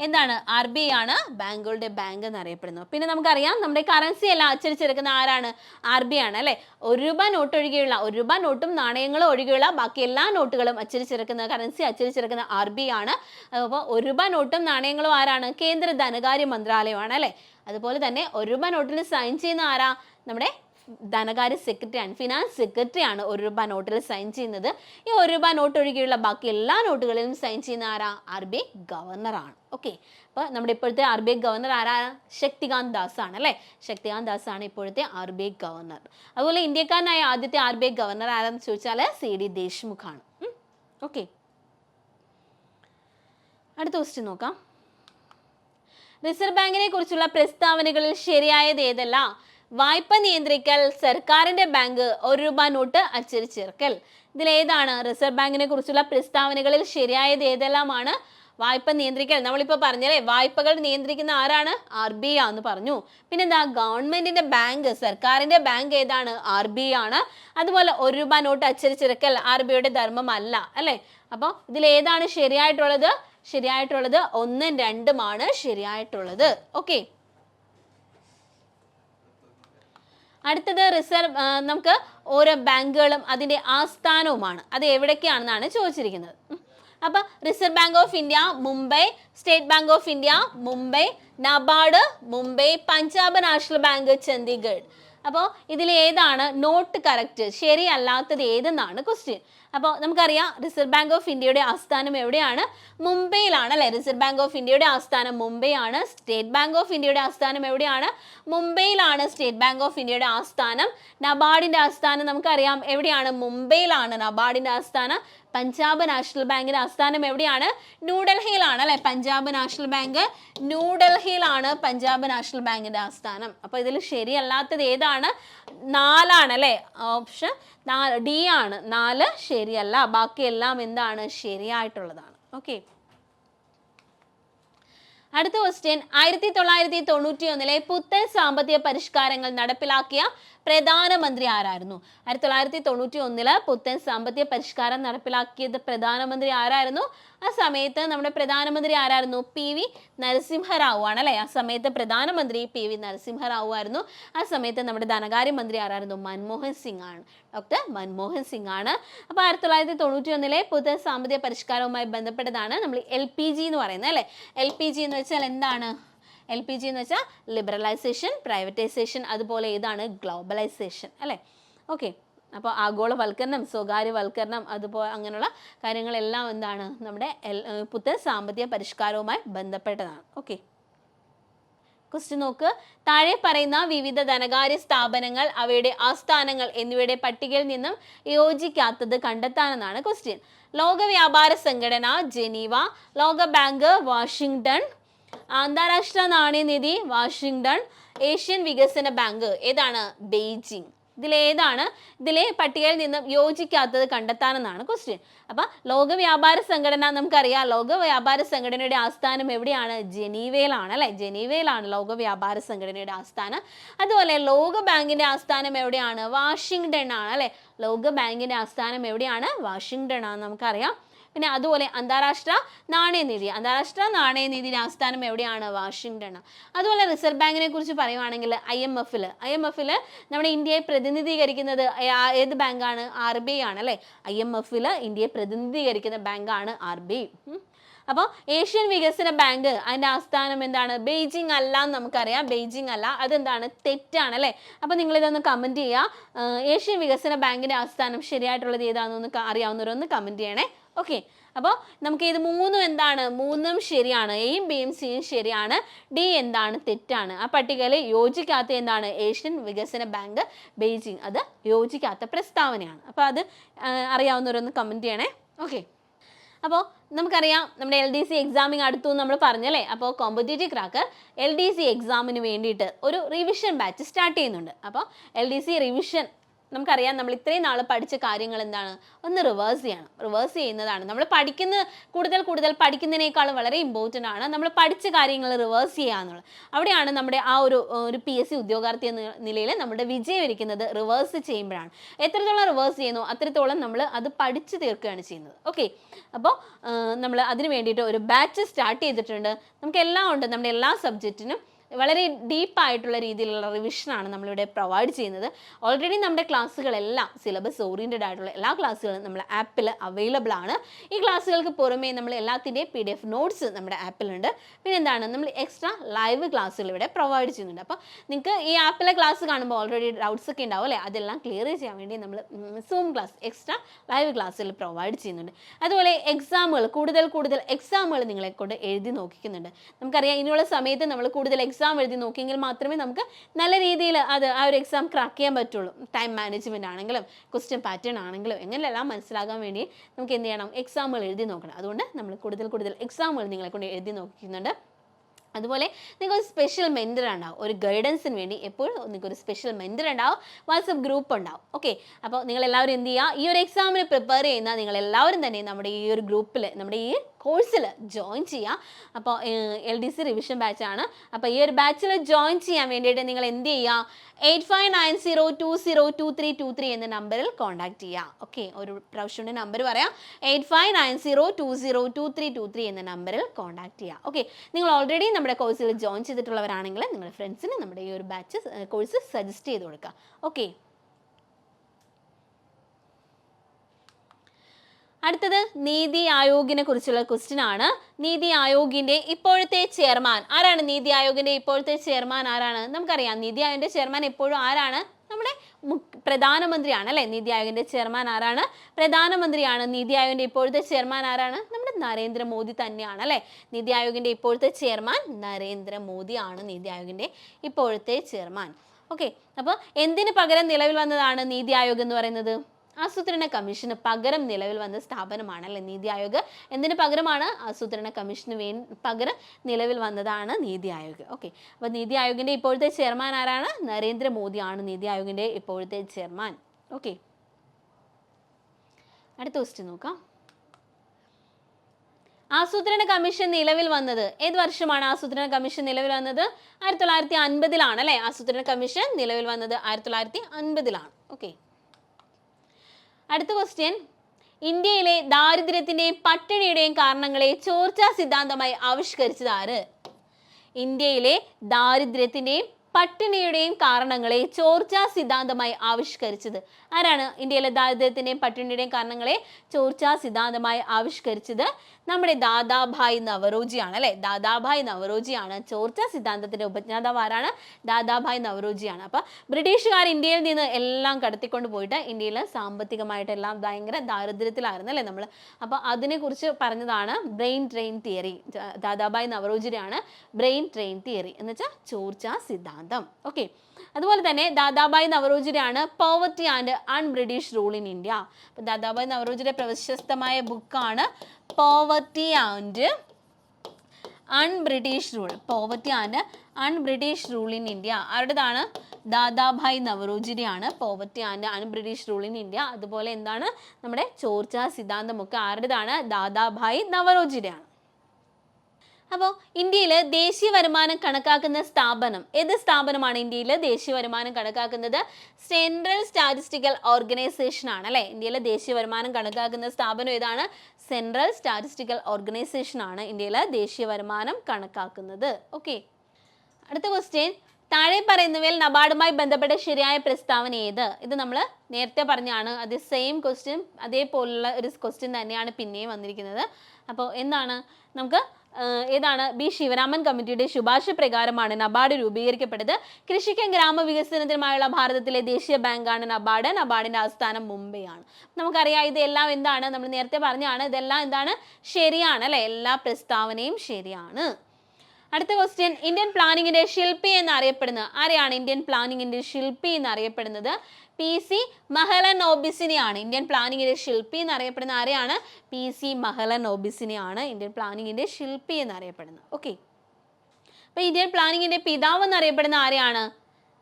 എന്താണ്? ആർ ബി ഐ ആണ് ബാങ്കുകളുടെ ബാങ്ക് എന്നറിയപ്പെടുന്നു പിന്നെ നമുക്കറിയാം നമ്മുടെ കറൻസി എല്ലാം അച്ചടിച്ചെടുക്കുന്ന ആരാണ്? ആർ ബി ആണ് അല്ലേ? ഒരു രൂപ നോട്ട് ഒഴികെയുള്ള ഒരു രൂപ നോട്ടും നാണയങ്ങളും ഒഴികെയുള്ള ബാക്കി എല്ലാ നോട്ടുകളും അച്ചടിച്ചെടുക്കുന്ന കറൻസി അച്ചടിച്ചെടുക്കുന്ന ആർ ബി ആണ്. അപ്പോൾ ഒരു രൂപ നോട്ടും നാണയങ്ങളും ആരാണ്? കേന്ദ്ര ധനകാര്യ മന്ത്രാലയമാണ് അല്ലേ? അതുപോലെ തന്നെ ഒരു രൂപ നോട്ടിൽ സൈൻ ചെയ്യുന്ന ആരാ? നമ്മുടെ ധനകാര്യ സെക്രട്ടറി ആൻഡ് ഫിനാൻസ് സെക്രട്ടറി ആണ് ഒരു രൂപ നോട്ടിൽ സൈൻ ചെയ്യുന്നത്. ഈ ഒരു രൂപ നോട്ട് ഒഴികെയുള്ള ബാക്കി എല്ലാ നോട്ടുകളിലും സൈൻ ചെയ്യുന്ന ആരാ? ആർ ബി ഐ ഗവർണറാണ് ഓക്കെ അപ്പോൾ നമ്മുടെ ഇപ്പോഴത്തെ ആർ ബി ഐ ഗവർണർ ആരാ? ശക്തികാന്ത് ദാസ് ആണ് അല്ലേ? ശക്തികാന്ത് ദാസ് ആണ് ഇപ്പോഴത്തെ ആർ ബി ഐ ഗവർണർ അതുപോലെ ഇന്ത്യക്കാരനായ ആദ്യത്തെ ആർ ബി ഐ ഗവർണർ ആരാന്ന് ചോദിച്ചാൽ സി ഡി ദേശ്മുഖ് ആണ്. ഓക്കെ അടുത്ത ക്വസ്റ്റ്യൻ നോക്കാം. റിസർവ് ബാങ്കിനെ കുറിച്ചുള്ള പ്രസ്താവനകളിൽ ശരിയായത് ഏതല്ല? വായ്പ നിയന്ത്രിക്കൽ സർക്കാരിന്റെ ബാങ്ക് ഒരു രൂപ നോട്ട് അച്ചടിച്ചിറക്കൽ ഇതിലേതാണ് റിസർവ് ബാങ്കിനെ കുറിച്ചുള്ള പ്രസ്താവനകളിൽ ശരിയായത് ഏതെല്ലാമാണ്? വായ്പ നിയന്ത്രിക്കൽ. നമ്മളിപ്പോൾ പറഞ്ഞല്ലേ വായ്പകൾ നിയന്ത്രിക്കുന്ന ആരാണ്? ആർ ബി ഐ എന്ന് പറഞ്ഞു. പിന്നെന്താ ഗവൺമെന്റിന്റെ ബാങ്ക് സർക്കാരിന്റെ ബാങ്ക് ഏതാണ്? ആർ ബി ആണ്. അതുപോലെ ഒരു രൂപ നോട്ട് അച്ചടിച്ചിറക്കൽ ആർ ബി ഐയുടെ ധർമ്മമല്ല അല്ലേ? അപ്പോൾ ഇതിൽ ഏതാണ് ശരിയായിട്ടുള്ളത്? ശരിയായിട്ടുള്ളത് ഒന്നും രണ്ടുമാണ് ശരിയായിട്ടുള്ളത്. ഓക്കെ. അടുത്തത് റിസർവ് നമുക്ക് ഓരോ ബാങ്കുകളും അതിന്റെ ആസ്ഥാനവുമാണ്. അത് എവിടേക്കാണെന്നാണ് ചോദിച്ചിരിക്കുന്നത്. അപ്പോൾ Reserve Bank of India Mumbai State Bank of India Mumbai NABARD Mumbai Punjab National Bank Chandigarh. അപ്പോൾ ഇതിൽ ഏതാണ് നോട്ട് കറക്റ്റ് ശരിയല്ലാത്തത് ഏതെന്നാണ് ക്വസ്റ്റ്യൻ അപ്പോൾ നമുക്കറിയാം റിസർവ് ബാങ്ക് ഓഫ് ഇന്ത്യയുടെ ആസ്ഥാനം എവിടെയാണ്? മുംബൈയിലാണ് അല്ലേ? റിസർവ് ബാങ്ക് ഓഫ് ഇന്ത്യയുടെ ആസ്ഥാനം മുംബൈ ആണ് സ്റ്റേറ്റ് ബാങ്ക് ഓഫ് ഇന്ത്യയുടെ ആസ്ഥാനം എവിടെയാണ്? മുംബൈയിലാണ് സ്റ്റേറ്റ് ബാങ്ക് ഓഫ് ഇന്ത്യയുടെ ആസ്ഥാനം. നബാർഡിന്റെ ആസ്ഥാനം നമുക്കറിയാം എവിടെയാണ്? മുംബൈയിലാണ് നബാർഡിന്റെ ആസ്ഥാനം. പഞ്ചാബ് നാഷണൽ ബാങ്കിന്റെ ആസ്ഥാനം എവിടെയാണ്? ന്യൂഡൽഹിയിലാണ് അല്ലെ? Punjab National Bank. ന്യൂഡൽഹിയിലാണ് Punjab National ബാങ്കിന്റെ ആസ്ഥാനം. അപ്പോൾ ഇതിൽ ശരിയല്ലാത്തത് ഏതാണ്? നാലാണ് അല്ലേ? ഓപ്ഷൻ ഡി ആണ്. നാല് ശരിയല്ല. ബാക്കിയെല്ലാം എന്താണ്? ശരിയായിട്ടുള്ളതാണ്. ഓക്കെ. അടുത്ത ക്വസ്റ്റ്യൻ ആയിരത്തി തൊള്ളായിരത്തി തൊണ്ണൂറ്റി ഒന്നിലെ പുത്തൻ സാമ്പത്തിക പരിഷ്കാരങ്ങൾ നടപ്പിലാക്കിയ പ്രധാനമന്ത്രി ആരായിരുന്നു? ആയിരത്തി തൊള്ളായിരത്തി തൊണ്ണൂറ്റി ഒന്നിൽ പുത്തൻ സാമ്പത്തിക പരിഷ്കാരം നടപ്പിലാക്കിയത് പ്രധാനമന്ത്രി ആരായിരുന്നു? ആ സമയത്ത് നമ്മുടെ പ്രധാനമന്ത്രി ആരായിരുന്നു? പി വി നരസിംഹറാവു ആണ് ആ സമയത്ത് പ്രധാനമന്ത്രി പി വി നരസിംഹറാവു ആയിരുന്നു. ആ സമയത്ത് നമ്മുടെ ധനകാര്യമന്ത്രി ആരായിരുന്നു? മൻമോഹൻ സിംഗ് ആണ്. ഡോക്ടർ മൻമോഹൻ സിംഗ് ആണ്. അപ്പോൾ ആയിരത്തി തൊള്ളായിരത്തി തൊണ്ണൂറ്റി ഒന്നിലെ പുതിയ സാമ്പത്തിക പരിഷ്കാരവുമായി ബന്ധപ്പെട്ടതാണ് നമ്മൾ എൽ പി ജി എന്ന് പറയുന്നത് അല്ലേ? എൽ പി ജി എന്ന് വെച്ചാൽ എന്താണ്? എൽ പി ജി എന്ന് വെച്ചാൽ ലിബറലൈസേഷൻ പ്രൈവറ്റൈസേഷൻ അതുപോലെ ഏതാണ് ഗ്ലോബലൈസേഷൻ അല്ലേ? ഓക്കെ അപ്പോൾ ആഗോളവൽക്കരണം സ്വകാര്യവൽക്കരണം അതുപോലെ അങ്ങനെയുള്ള കാര്യങ്ങളെല്ലാം എന്താണ്? നമ്മുടെ പുത്തൻ സാമ്പത്തിക പരിഷ്കാരവുമായി ബന്ധപ്പെട്ടതാണ്. ഓക്കെ ക്വസ്റ്റ്യൻ നോക്ക്. താഴെ പറയുന്ന വിവിധ ധനകാര്യ സ്ഥാപനങ്ങൾ അവയുടെ ആസ്ഥാനങ്ങൾ എന്നിവയുടെ പട്ടികയിൽ നിന്നും യോജിക്കാത്തത് കണ്ടെത്താനെന്നാണ് ക്വസ്റ്റ്യൻ ലോക വ്യാപാര സംഘടന ജനീവ ലോക ബാങ്ക് വാഷിംഗ്ടൺ അന്താരാഷ്ട്ര നാണയനിധി വാഷിംഗ്ടൺ ഏഷ്യൻ വികസന ബാങ്ക് ഏതാണ്? ബെയ്ജിങ്. ഇതിലേതാണ് ഇതിലെ പട്ടികയിൽ നിന്നും യോജിക്കാത്തത് കണ്ടെത്താനെന്നാണ് ക്വസ്റ്റ്യൻ അപ്പം ലോക വ്യാപാര സംഘടന നമുക്കറിയാം. ലോക വ്യാപാര സംഘടനയുടെ ആസ്ഥാനം എവിടെയാണ്? ജനീവയിലാണ് അല്ലെ? ജനീവയിലാണ് ലോക വ്യാപാര സംഘടനയുടെ ആസ്ഥാനം. അതുപോലെ ലോക ബാങ്കിന്റെ ആസ്ഥാനം എവിടെയാണ്? വാഷിങ്ടൺ ആണ് അല്ലെ? ലോക ബാങ്കിന്റെ ആസ്ഥാനം എവിടെയാണ്? വാഷിങ്ടൺ ആണ് നമുക്കറിയാം. പിന്നെ അതുപോലെ അന്താരാഷ്ട്ര നാണയനിധി അന്താരാഷ്ട്ര നാണയനിധിയുടെ ആസ്ഥാനം എവിടെയാണ്? വാഷിംഗ്ടൺ അതുപോലെ റിസർവ് ബാങ്കിനെ കുറിച്ച് പറയുവാണെങ്കിൽ ഐ എം എഫിൽ ഐ എം എഫിൽ നമ്മുടെ ഇന്ത്യയെ പ്രതിനിധീകരിക്കുന്നത് ഏത് ബാങ്കാണ്? ആർ ബി ഐ ആണ് അല്ലേ? ഐ എം എഫിൽ ഇന്ത്യയെ പ്രതിനിധീകരിക്കുന്ന ബാങ്കാണ് ആർ ബി ഐ. അപ്പോൾ ഏഷ്യൻ വികസന ബാങ്ക് അതിന്റെ ആസ്ഥാനം എന്താണ്? ബെയ്ജിങ് അല്ല എന്ന് നമുക്കറിയാം. ബെയ്ജിങ് അല്ല. അതെന്താണ്? തെറ്റാണ് അല്ലേ? അപ്പോൾ നിങ്ങളിതൊന്ന് കമന്റ് ചെയ്യുക. ഏഷ്യൻ വികസന ബാങ്കിന്റെ ആസ്ഥാനം ശരിയായിട്ടുള്ളത് ഏതാണെന്നൊന്ന് അറിയാവുന്നവരൊന്ന് കമന്റ് ചെയ്യണേ. ഓക്കെ അപ്പോൾ നമുക്ക് ഇത് മൂന്നും എന്താണ്? മൂന്നും ശരിയാണ്. എയും ബിയും സിയും ശരിയാണ്. ഡി എന്താണ്? തെറ്റാണ്. ആ പട്ടികയിൽ യോജിക്കാത്ത എന്താണ്? ഏഷ്യൻ വികസന ബാങ്ക് ബെയ്ജിങ്. അത് യോജിക്കാത്ത പ്രസ്താവനയാണ്. അപ്പോൾ അത് അറിയാവുന്നവരൊന്ന് കമന്റ് ചെയ്യണേ. ഓക്കെ അപ്പോൾ നമുക്കറിയാം നമ്മുടെ എൽ ഡി സി എക്സാമിങ് അടുത്തു നമ്മൾ പറഞ്ഞല്ലേ? അപ്പോൾ competitive cracker L D C എക്സാമിന് വേണ്ടിയിട്ട് ഒരു റിവിഷൻ ബാച്ച് സ്റ്റാർട്ട് ചെയ്യുന്നുണ്ട്. അപ്പോൾ എൽ ഡി സി റിവിഷൻ നമുക്കറിയാം നമ്മൾ ഇത്രയും നാൾ പഠിച്ച കാര്യങ്ങൾ എന്താണ് ഒന്ന് റിവേഴ്സ് ചെയ്യണം. റിവേഴ്സ് ചെയ്യുന്നതാണ്. നമ്മൾ പഠിക്കുന്ന കൂടുതൽ കൂടുതൽ പഠിക്കുന്നതിനേക്കാളും വളരെ ഇമ്പോർട്ടന്റ് ആണ് നമ്മൾ പഠിച്ച കാര്യങ്ങൾ റിവേഴ്സ് ചെയ്യുക എന്നുള്ളത്. അവിടെയാണ് നമ്മുടെ ആ ഒരു ഒരു പി എസ് സി ഉദ്യോഗാർത്ഥി എന്ന നിലയിൽ നമ്മുടെ വിജയം ഇരിക്കുന്നത്. റിവേഴ്സ് ചെയ്യുമ്പോഴാണ്. എത്രത്തോളം റിവേഴ്സ് ചെയ്യുന്നു അത്രത്തോളം നമ്മൾ അത് പഠിച്ചു തീർക്കുകയാണ് ചെയ്യുന്നത്. ഓക്കെ അപ്പോൾ നമ്മൾ അതിന് വേണ്ടിയിട്ട് ഒരു ബാച്ച് സ്റ്റാർട്ട് ചെയ്തിട്ടുണ്ട്. നമുക്ക് എല്ലാം ഉണ്ട്. നമ്മുടെ എല്ലാ സബ്ജക്റ്റിനും വളരെ ഡീപ്പായിട്ടുള്ള രീതിയിലുള്ള റിവിഷനാണ് നമ്മളിവിടെ പ്രൊവൈഡ് ചെയ്യുന്നത്. ഓൾറെഡി നമ്മുടെ ക്ലാസ്സുകളെല്ലാം സിലബസ് ഓറിയന്റഡ് ആയിട്ടുള്ള എല്ലാ ക്ലാസ്സുകളും നമ്മുടെ ആപ്പിൽ അവൈലബിൾ ആണ്. ഈ ക്ലാസ്സുകൾക്ക് പുറമേ നമ്മൾ എല്ലാത്തിന്റെയും പി ഡി എഫ് നോട്ട്സ് നമ്മുടെ ആപ്പിലുണ്ട് പിന്നെ എന്താണ് നമ്മൾ എക്സ്ട്രാ ലൈവ് ക്ലാസ്സുകൾ ഇവിടെ പ്രൊവൈഡ് ചെയ്യുന്നുണ്ട്. അപ്പോൾ നിങ്ങൾക്ക് ഈ ആപ്പിലെ ക്ലാസ് കാണുമ്പോൾ ഓൾറെഡി ഡൗട്ട്സ് ഒക്കെ ഉണ്ടാവും അല്ലേ? അതെല്ലാം ക്ലിയർ ചെയ്യാൻ വേണ്ടി നമ്മൾ സൂം ക്ലാസ് എക്സ്ട്രാ ലൈവ് ക്ലാസ്സുകൾ പ്രൊവൈഡ് ചെയ്യുന്നുണ്ട്. അതുപോലെ എക്സാമുകൾ കൂടുതൽ കൂടുതൽ എക്സാമുകൾ നിങ്ങളെ കൊണ്ട് എഴുതി നോക്കിക്കുന്നുണ്ട്. നമുക്കറിയാം ഇനിയുള്ള സമയത്ത് നമ്മൾ കൂടുതൽ എക്സാം എഴുതി നോക്കിയെങ്കിൽ മാത്രമേ നമുക്ക് നല്ല രീതിയിൽ അത് ആ ഒരു എക്സാം ക്രാക്ക് ചെയ്യാൻ പറ്റുള്ളൂ. ടൈം മാനേജ്മെന്റ് ആണെങ്കിലും ക്വസ്റ്റ്യൻ പാറ്റേൺ ആണെങ്കിലും എങ്ങനെയെല്ലാം മനസ്സിലാകാൻ വേണ്ടി നമുക്ക് എന്ത് ചെയ്യണം? എക്സാമുകൾ എഴുതി നോക്കണം. അതുകൊണ്ട് നമ്മൾ കൂടുതൽ കൂടുതൽ എക്സാമുകൾ നിങ്ങളെ കൊണ്ട് എഴുതി നോക്കിക്കുന്നുണ്ട് അതുപോലെ നിങ്ങൾക്ക് ഒരു സ്പെഷ്യൽ മെന്റർ ഉണ്ടാവും. ഒരു ഗൈഡൻസിന് വേണ്ടി എപ്പോഴും നിങ്ങൾക്ക് ഒരു സ്പെഷ്യൽ മെന്റർ ഉണ്ടാവും. വാട്സപ്പ് ഗ്രൂപ്പ് ഉണ്ടാവും. ഓക്കെ അപ്പോൾ നിങ്ങൾ എല്ലാവരും എന്ത് ചെയ്യുക? ഈ ഒരു എക്സാമിന് പ്രിപ്പയർ ചെയ്യുന്ന നിങ്ങൾ എല്ലാവരും തന്നെ നമ്മുടെ ഈ ഒരു ഗ്രൂപ്പിൽ നമ്മുടെ ഈ കോഴ്സിൽ ജോയിൻ ചെയ്യുക അപ്പോൾ എൽ ഡി സി റിവിഷൻ ബാച്ചാണ് അപ്പോൾ ഈ ഒരു ബാച്ചിൽ ജോയിൻ ചെയ്യാൻ വേണ്ടിയിട്ട് നിങ്ങൾ എന്ത് ചെയ്യുക eight five nine zero two zero two three two three എന്ന നമ്പറിൽ കോൺടാക്ട് ചെയ്യുക ഓക്കെ ഒരു പ്രൊഫഷന്റെ നമ്പർ പറയാം. Eight five nine zero two zero two three two three എന്ന നമ്പറിൽ കോൺടാക്ട് ചെയ്യുക ഓക്കെ നിങ്ങൾ ഓൾറെഡി നമ്മുടെ കോഴ്സിൽ ജോയിൻ ചെയ്തിട്ടുള്ളവരാണെങ്കിൽ നിങ്ങളുടെ ഫ്രണ്ട്സിന് നമ്മുടെ ഈ ഒരു ബാച്ച് കോഴ്സ് സജസ്റ്റ് ചെയ്ത് കൊടുക്കുക ഓക്കെ അടുത്തത് നീതി ആയോഗിനെ കുറിച്ചുള്ള ക്വസ്റ്റ്യൻ ആണ്. നീതി ആയോഗിന്റെ ഇപ്പോഴത്തെ ചെയർമാൻ ആരാണ് നീതി ആയോഗിന്റെ ഇപ്പോഴത്തെ ചെയർമാൻ ആരാണ്? നമുക്കറിയാം. നീതി ആയോഗിന്റെ ചെയർമാൻ എപ്പോഴും ആരാണ്? നമ്മുടെ പ്രധാനമന്ത്രിയാണ് അല്ലേ? നീതി ആയോഗിന്റെ ചെയർമാൻ ആരാണ്? പ്രധാനമന്ത്രിയാണ്. നീതി ആയോഗിന്റെ ഇപ്പോഴത്തെ ചെയർമാൻ ആരാണ്? നമ്മുടെ നരേന്ദ്രമോദി തന്നെയാണ് അല്ലേ? നീതി ആയോഗിന്റെ ഇപ്പോഴത്തെ ചെയർമാൻ നരേന്ദ്രമോദി ആണ് നീതി ആയോഗിന്റെ ഇപ്പോഴത്തെ ചെയർമാൻ ഓക്കെ അപ്പോൾ എന്തിന് പകരം നിലവിൽ വന്നതാണ് നീതി ആയോഗ് എന്ന് പറയുന്നത്? ആസൂത്രണ കമ്മീഷന് പകരം നിലവിൽ വന്ന സ്ഥാപനമാണ് അല്ലെ നീതി ആയോഗ്? എന്തിന് പകരമാണ്? ആസൂത്രണ കമ്മീഷന് വേ പകരം നിലവിൽ വന്നതാണ് നീതി ആയോഗ്. ഓക്കെ. അപ്പോൾ നീതി ആയോഗിന്റെ ഇപ്പോഴത്തെ ചെയർമാൻ ആരാണ്? നരേന്ദ്രമോദിയാണ് നീതി ആയോഗിന്റെ ഇപ്പോഴത്തെ ചെയർമാൻ. ഓക്കെ. അടുത്ത ക്വസ്റ്റ്യൻ നോക്കാം. ആസൂത്രണ കമ്മീഷൻ നിലവിൽ വന്നത് ഏത് വർഷമാണ് ആസൂത്രണ കമ്മീഷൻ നിലവിൽ വന്നത്? ആയിരത്തി തൊള്ളായിരത്തി അൻപതിലാണ് അല്ലേ? ആസൂത്രണ കമ്മീഷൻ നിലവിൽ വന്നത് ആയിരത്തി തൊള്ളായിരത്തി അൻപതിലാണ്. ഓക്കെ. അടുത്ത ക്വസ്റ്റ്യൻ ഇന്ത്യയിലെ ദാരിദ്ര്യത്തിന്റെയും പട്ടിണിയുടെയും കാരണങ്ങളെ ചോർച്ചാ സിദ്ധാന്തമായി ആവിഷ്കരിച്ചത് ആര് ഇന്ത്യയിലെ ദാരിദ്ര്യത്തിന്റെയും പട്ടിണിയുടെയും കാരണങ്ങളെ ചോർച്ചാ സിദ്ധാന്തമായി ആവിഷ്കരിച്ചത് ആരാണ് ഇന്ത്യയിലെ ദാരിദ്ര്യത്തിന്റെയും പട്ടിണിയുടെയും കാരണങ്ങളെ ചോർച്ചാ സിദ്ധാന്തമായി ആവിഷ്കരിച്ചത്? നമ്മുടെ ദാദാഭായ് നവറോജിയാണ് അല്ലെ? ദാദാഭായ് നവറോജിയാണ് ചോർച്ചാ സിദ്ധാന്തത്തിന്റെ ഉപജ്ഞാതാവ് ആരാണ്? ദാദാഭായ് നവറോജിയാണ് അപ്പോൾ ബ്രിട്ടീഷുകാർ ഇന്ത്യയിൽ നിന്ന് എല്ലാം കടത്തിക്കൊണ്ട് പോയിട്ട് ഇന്ത്യയിൽ സാമ്പത്തികമായിട്ട് എല്ലാം ഭയങ്കര ദാരിദ്ര്യത്തിലായിരുന്നു അല്ലേ നമ്മൾ അപ്പോൾ അതിനെക്കുറിച്ച് പറഞ്ഞതാണ് ബ്രെയിൻ ട്രെയിൻ തിയറി. ദാദാഭായ് നവറോജിയുടെയാണ് ബ്രെയിൻ ട്രെയിൻ തിയറി. എന്ന് വെച്ചാൽ ചോർച്ചാ സിദ്ധാന്തം. ഓക്കെ. അതുപോലെ തന്നെ Dadabhai നവറോജിയുടെയാണ് poverty and un British rule in India അപ്പോൾ ദാദാബായ് നവറോജിയുടെ പ്രശസ്തമായ ബുക്കാണ് poverty and un British rule poverty and un British rule in India ആരുടേതാണ്? Dadabhai നവറോജിയുടെയാണ് poverty and un British rule in India അതുപോലെ എന്താണ്? നമ്മുടെ ചോർച്ചാ സിദ്ധാന്തമൊക്കെ ആരുടേതാണ്? ദാദാഭായ് നവറോജിയുടെയാണ് അപ്പോൾ ഇന്ത്യയിൽ ദേശീയ വരുമാനം കണക്കാക്കുന്ന സ്ഥാപനം ഏത് സ്ഥാപനമാണ് ഇന്ത്യയിൽ ദേശീയ വരുമാനം കണക്കാക്കുന്നത്? സെൻട്രൽ സ്റ്റാറ്റിസ്റ്റിക്കൽ ഓർഗനൈസേഷൻ ആണ് അല്ലേ? ഇന്ത്യയിലെ ദേശീയ വരുമാനം കണക്കാക്കുന്ന സ്ഥാപനം ഏതാണ്? സെൻട്രൽ സ്റ്റാറ്റിസ്റ്റിക്കൽ ഓർഗനൈസേഷൻ ആണ് ഇന്ത്യയിലെ ദേശീയ വരുമാനം കണക്കാക്കുന്നത്. ഓക്കെ അടുത്ത ക്വസ്റ്റ്യൻ താഴെ പറയുന്നവയിൽ നബാർഡുമായി ബന്ധപ്പെട്ട ശരിയായ പ്രസ്താവന ഏത്? ഇത് നമ്മൾ നേരത്തെ പറഞ്ഞാണ്. അത് സെയിം ക്വസ്റ്റ്യൻ അതേപോലുള്ള ഒരു ക്വസ്റ്റ്യൻ തന്നെയാണ് പിന്നെയും വന്നിരിക്കുന്നത്. അപ്പോൾ എന്താണ്? നമുക്ക് ഏതാണ്? ബി ശിവരാമൻ കമ്മിറ്റിയുടെ ശുപാർശ പ്രകാരമാണ് നബാർഡ് രൂപീകരിക്കപ്പെട്ടത്. കൃഷിക്കും ഗ്രാമവികസനത്തിനുമായുള്ള ഭാരതത്തിലെ ദേശീയ ബാങ്കാണ് നബാർഡ്. നബാർഡിന്റെ ആസ്ഥാനം മുംബൈയാണ്. നമുക്കറിയാം ഇതെല്ലാം എന്താണ്? നമ്മൾ നേരത്തെ പറഞ്ഞാണ് ഇതെല്ലാം എന്താണ്? ശരിയാണ് അല്ലെ? എല്ലാ പ്രസ്താവനയും ശരിയാണ്. അടുത്ത ക്വസ്റ്റ്യൻ ഇന്ത്യൻ പ്ലാനിങ്ങിന്റെ ശില്പി എന്നറിയപ്പെടുന്നത്. ആരെയാണ് ഇന്ത്യൻ പ്ലാനിങ്ങിന്റെ ശില്പി എന്നറിയപ്പെടുന്നത്? പി സി മഹലൻ ഓബിസിനെയാണ് ഇന്ത്യൻ പ്ലാനിങ്ങിന്റെ ശില്പി എന്നറിയപ്പെടുന്ന ആരെയാണ്? പി സി മഹലൻ ഓബിസിനെയാണ് ഇന്ത്യൻ പ്ലാനിങ്ങിന്റെ ശില്പി എന്നറിയപ്പെടുന്നത്. ഓക്കെ അപ്പോൾ ഇന്ത്യൻ പ്ലാനിങ്ങിന്റെ പിതാവ് എന്നറിയപ്പെടുന്ന ആരെയാണ്?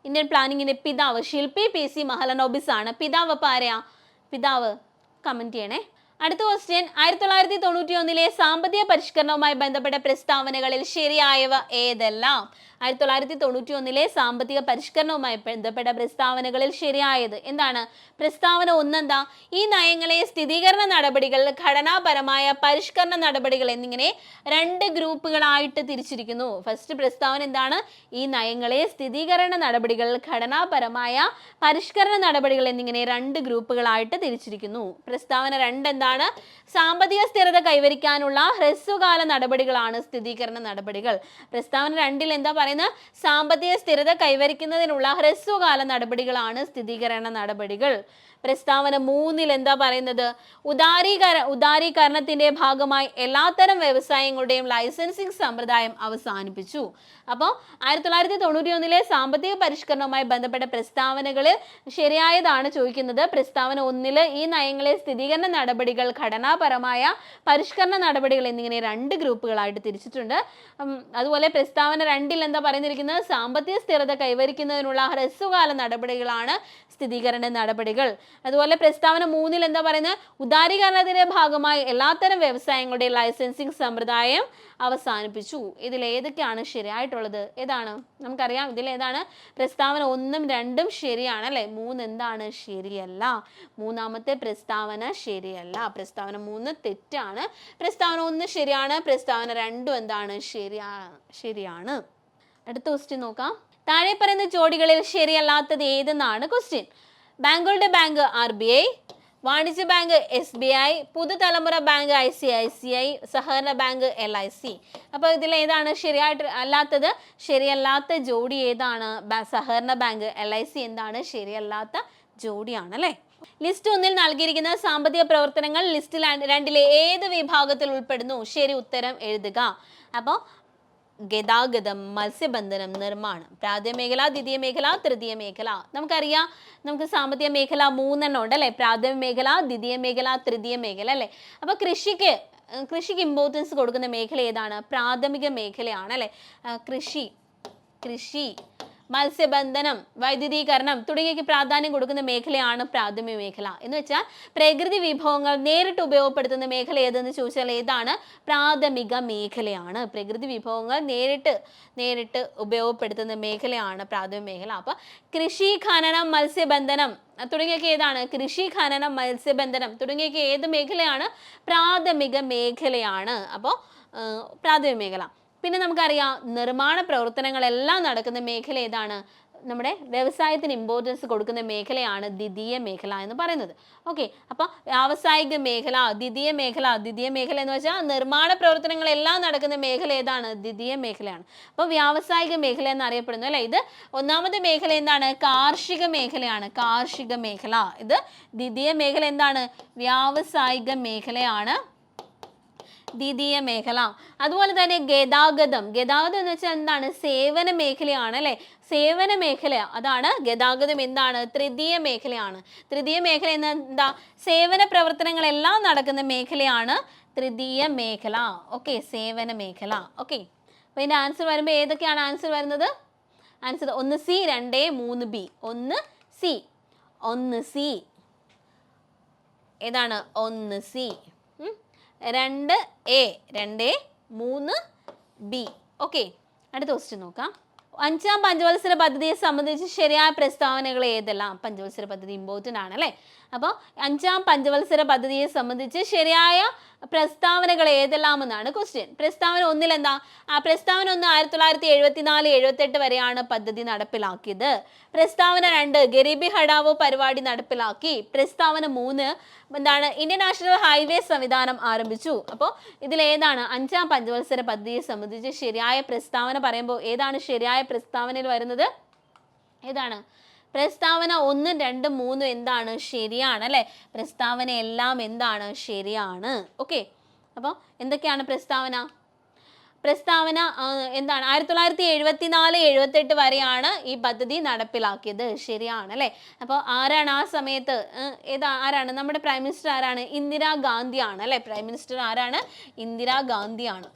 ഇന്ത്യൻ പ്ലാനിങ്ങിന്റെ പിതാവ് ശില്പി പി സി മഹലനോബിസ് ആണ് പിതാവ് അപ്പോൾ ആരെയാ? പിതാവ് കമന്റ് ചെയ്യണേ. അടുത്ത ക്വസ്റ്റ്യൻ ആയിരത്തി തൊള്ളായിരത്തി തൊണ്ണൂറ്റി ഒന്നിലെ സാമ്പത്തിക പരിഷ്കരണവുമായി ബന്ധപ്പെട്ട പ്രസ്താവനകളിൽ ശരിയായവ ഏതെല്ലാം? ആയിരത്തി തൊള്ളായിരത്തി തൊണ്ണൂറ്റി ഒന്നിലെ സാമ്പത്തിക പരിഷ്കരണവുമായി ബന്ധപ്പെട്ട പ്രസ്താവനകളിൽ ശരിയായത് എന്താണ്? പ്രസ്താവന ഒന്നെന്താ? ഈ നയങ്ങളെ സ്ഥിരീകരണ നടപടികൾ ഘടനാപരമായ പരിഷ്കരണ നടപടികൾ എന്നിങ്ങനെ രണ്ട് ഗ്രൂപ്പുകളായിട്ട് തിരിച്ചിരിക്കുന്നു. ഫസ്റ്റ് പ്രസ്താവന എന്താണ്? ഈ നയങ്ങളെ സ്ഥിരീകരണ നടപടികൾ ഘടനാപരമായ പരിഷ്കരണ നടപടികൾ എന്നിങ്ങനെ രണ്ട് ഗ്രൂപ്പുകളായിട്ട് തിരിച്ചിരിക്കുന്നു. പ്രസ്താവന രണ്ട് എന്താണ് സാമ്പത്തിക സ്ഥിരത കൈവരിക്കാനുള്ള ഹ്രസ്വകാല നടപടികളാണ് സ്ഥിരീകരണ നടപടികൾ. പ്രസ്താവന രണ്ടിൽ എന്താ പറയുന്നത്? സാമ്പത്തിക സ്ഥിരത കൈവരിക്കുന്നതിനുള്ള ഹ്രസ്വകാല നടപടികളാണ് സ്ഥിരീകരണ നടപടികൾ. പ്രസ്താവന മൂന്നിൽ എന്താ പറയുന്നത്? ഉദാരീകര ഉദാരീകരണത്തിന്റെ ഭാഗമായി എല്ലാത്തരം വ്യവസായങ്ങളുടെയും ലൈസൻസിംഗ് സമ്പ്രദായം അവസാനിപ്പിച്ചു. അപ്പോൾ ആയിരത്തി തൊള്ളായിരത്തി തൊണ്ണൂറ്റി ഒന്നിലെ സാമ്പത്തിക പരിഷ്കരണവുമായി ബന്ധപ്പെട്ട പ്രസ്താവനകളിൽ ശരിയായതാണ് ചോദിക്കുന്നത്. പ്രസ്താവന ഒന്നിൽ ഈ നയങ്ങളെ സ്ഥിരീകരണ നടപടികൾ ഘടനാപരമായ പരിഷ്കരണ നടപടികൾ എന്നിങ്ങനെ രണ്ട് ഗ്രൂപ്പുകളായിട്ട് തിരിച്ചിട്ടുണ്ട്. അതുപോലെ പ്രസ്താവന രണ്ടിൽ എന്താ പറഞ്ഞിരിക്കുന്നത്? സാമ്പത്തിക സ്ഥിരത കൈവരിക്കുന്നതിനുള്ള ഹ്രസ്വകാല നടപടികളാണ് സ്ഥിരീകരണ നടപടികൾ. അതുപോലെ പ്രസ്താവന മൂന്നിൽ എന്താ പറയുന്നത്? ഉദാരീകരണത്തിന്റെ ഭാഗമായി എല്ലാത്തരം വ്യവസായങ്ങളുടെ ലൈസൻസിങ് സമ്പ്രദായം അവസാനിപ്പിച്ചു. ഇതിൽ ഏതൊക്കെയാണ് ശരിയായിട്ടുള്ളത്? ഏതാണ്? നമുക്കറിയാം. ഇതിൽ ഏതാണ്? പ്രസ്താവന ഒന്നും രണ്ടും ശരിയാണ് അല്ലെ? മൂന്ന് എന്താണ് ശരിയല്ല? മൂന്നാമത്തെ പ്രസ്താവന ശരിയല്ല. പ്രസ്താവന മൂന്ന് തെറ്റാണ്. പ്രസ്താവന ഒന്ന് ശരിയാണ്. പ്രസ്താവന രണ്ടും എന്താണ്? ശരിയാ ശരിയാണ്. അടുത്ത ക്വസ്റ്റ്യൻ നോക്കാം. താഴെ പറയുന്ന ജോഡികളിൽ ശരിയല്ലാത്തത് ഏതെന്നാണ് ക്വസ്റ്റ്യൻ ബാങ്കുകളുടെ ബാങ്ക് ആർ ബി ഐ വാണിജ്യ ബാങ്ക് എസ് ബി ഐ പുതുതലമുറ bank I C I C I സഹകരണ ബാങ്ക് എൽ ഐ സി. അപ്പോൾ ഇതിൽ ഏതാണ് ശരിയായിട്ട് അല്ലാത്തത്? ശരിയല്ലാത്ത ജോഡി ഏതാണ്? സഹകരണ ബാങ്ക് എൽ ഐ സി എന്താണ് ശരിയല്ലാത്ത ജോഡിയാണ് അല്ലേ? ലിസ്റ്റ് ഒന്നിൽ നൽകിയിരിക്കുന്ന സാമ്പത്തിക പ്രവർത്തനങ്ങൾ ലിസ്റ്റിൽ രണ്ടിലെ ഏത് വിഭാഗത്തിൽ ഉൾപ്പെടുന്നു? ശരി ഉത്തരം എഴുതുക. അപ്പോൾ ഗതാഗതം മത്സ്യബന്ധനം നിർമ്മാണം പ്രാഥമിക മേഖല ദ്വിതീയ മേഖല തൃതീയ മേഖല. നമുക്കറിയാം നമുക്ക് സാമ്പത്തിക മേഖല മൂന്നെണ്ണം ഉണ്ട് അല്ലേ? പ്രാഥമിക മേഖല ദ്വിതീയ മേഖല തൃതീയ മേഖല അല്ലേ? അപ്പോൾ കൃഷിക്ക് കൃഷിക്ക് ഇമ്പോർട്ടൻസ് കൊടുക്കുന്ന മേഖല ഏതാണ്? പ്രാഥമിക മേഖലയാണ് അല്ലേ? കൃഷി കൃഷി. മത്സ്യബന്ധനം വൈദ്യുതീകരണം തുടങ്ങിയവയ്ക്ക് പ്രാധാന്യം കൊടുക്കുന്ന മേഖലയാണ് പ്രാഥമിക മേഖല എന്ന് വെച്ചാൽ പ്രകൃതി വിഭവങ്ങൾ നേരിട്ട് ഉപയോഗപ്പെടുത്തുന്ന മേഖല ഏതെന്ന് ചോദിച്ചാൽ ഏതാണ്? പ്രാഥമിക മേഖലയാണ്. പ്രകൃതി വിഭവങ്ങൾ നേരിട്ട് നേരിട്ട് ഉപയോഗപ്പെടുത്തുന്ന മേഖലയാണ് പ്രാഥമിക മേഖല. അപ്പോൾ കൃഷി ഖനനം മത്സ്യബന്ധനം തുടങ്ങിയൊക്കെ ഏതാണ്? കൃഷി ഖനനം മത്സ്യബന്ധനം തുടങ്ങിയൊക്കെ ഏത് മേഖലയാണ്? പ്രാഥമിക മേഖലയാണ്. അപ്പോൾ പ്രാഥമിക മേഖല. പിന്നെ നമുക്കറിയാം നിർമ്മാണ പ്രവർത്തനങ്ങളെല്ലാം നടക്കുന്ന മേഖല ഏതാണ്? നമ്മുടെ വ്യവസായത്തിന് ഇമ്പോർട്ടൻസ് കൊടുക്കുന്ന മേഖലയാണ് ദ്വിതീയ മേഖല എന്ന് പറയുന്നത്. ഓക്കെ അപ്പോൾ വ്യാവസായിക മേഖല ദ്വിതീയ മേഖല ദ്വിതീയ മേഖല എന്ന് വെച്ചാൽ നിർമ്മാണ പ്രവർത്തനങ്ങളെല്ലാം നടക്കുന്ന മേഖല ഏതാണ്? ദ്വിതീയ മേഖലയാണ്. അപ്പോൾ വ്യാവസായിക മേഖല എന്നറിയപ്പെടുന്നു അല്ലേ? ഇത് ഒന്നാമത്തെ മേഖല എന്താണ്? കാർഷിക മേഖലയാണ്. കാർഷിക മേഖല. ഇത് ദ്വിതീയ മേഖല എന്താണ്? വ്യാവസായിക മേഖലയാണ്. ദ്വിതീയ മേഖല. അതുപോലെ തന്നെ ഗതാഗതം. ഗതാഗതം എന്ന് വെച്ചാൽ എന്താണ്? സേവന മേഖലയാണ് അല്ലേ? സേവന മേഖല. അതാണ് ഗതാഗതം എന്താണ്? തൃതീയ മേഖലയാണ്. തൃതീയ മേഖല എന്ന എന്താ? സേവന പ്രവർത്തനങ്ങളെല്ലാം നടക്കുന്ന മേഖലയാണ് തൃതീയ മേഖല. ഓക്കെ സേവന മേഖല. ഓക്കെ അപ്പോൾ ഇതിന്റെ ആൻസർ വരുമ്പോൾ ഏതൊക്കെയാണ് ആൻസർ വരുന്നത്? ആൻസർ ഒന്ന് സി രണ്ട് മൂന്ന് ബി. ഒന്ന് സി. ഒന്ന് സി. ഏതാണ്? ഒന്ന് സി. രണ്ട് എ രണ്ട് മൂന്ന് ബി ഓക്കെ അടുത്ത ക്വസ്റ്റ്യൻ നോക്കാം. അഞ്ചാം പഞ്ചവത്സര പദ്ധതിയെ സംബന്ധിച്ച് ശരിയായ പ്രസ്താവനകൾ ഏതെല്ലാം? പഞ്ചവത്സര പദ്ധതി ഇമ്പോർട്ടന്റ് ആണ് അല്ലേ? അപ്പോൾ അഞ്ചാം പഞ്ചവത്സര പദ്ധതിയെ സംബന്ധിച്ച് ശരിയായ പ്രസ്താവനകൾ ഏതെല്ലാം എന്നാണ് ക്വസ്റ്റ്യൻ പ്രസ്താവന ഒന്നിൽ എന്താ? ആ പ്രസ്താവന ഒന്ന് ആയിരത്തി തൊള്ളായിരത്തി എഴുപത്തി നാല് എഴുപത്തെട്ട് വരെയാണ് പദ്ധതി നടപ്പിലാക്കിയത്. പ്രസ്താവന രണ്ട് ഗരീബി ഹഡാവോ പരിപാടി നടപ്പിലാക്കി. പ്രസ്താവന മൂന്ന് എന്താണ് ഇന്ത്യൻ നാഷണൽ ഹൈവേ സംവിധാനം ആരംഭിച്ചു. അപ്പോൾ ഇതിൽ ഏതാണ് അഞ്ചാം പഞ്ചവത്സര പദ്ധതിയെ സംബന്ധിച്ച് ശരിയായ പ്രസ്താവന പറയുമ്പോൾ ഏതാണ് ശരിയായ പ്രസ്താവനയിൽ വരുന്നത്? ഏതാണ്? പ്രസ്താവന ഒന്നും രണ്ടും മൂന്നും എന്താണ് ശരിയാണ് അല്ലേ? പ്രസ്താവന എല്ലാം എന്താണ് ശരിയാണ്. ഓക്കെ അപ്പോൾ എന്തൊക്കെയാണ് പ്രസ്താവന? പ്രസ്താവന എന്താണ്? ആയിരത്തി തൊള്ളായിരത്തി എഴുപത്തി നാല് എഴുപത്തെട്ട് വരെയാണ് ഈ പദ്ധതി നടപ്പിലാക്കിയത്. ശരിയാണ് അല്ലേ? അപ്പോൾ ആരാണ് ആ സമയത്ത് ഏതാ ആരാണ്? നമ്മുടെ പ്രൈം മിനിസ്റ്റർ ആരാണ്? ഇന്ദിരാഗാന്ധിയാണ് അല്ലേ? പ്രൈം മിനിസ്റ്റർ ആരാണ്? ഇന്ദിരാഗാന്ധിയാണ്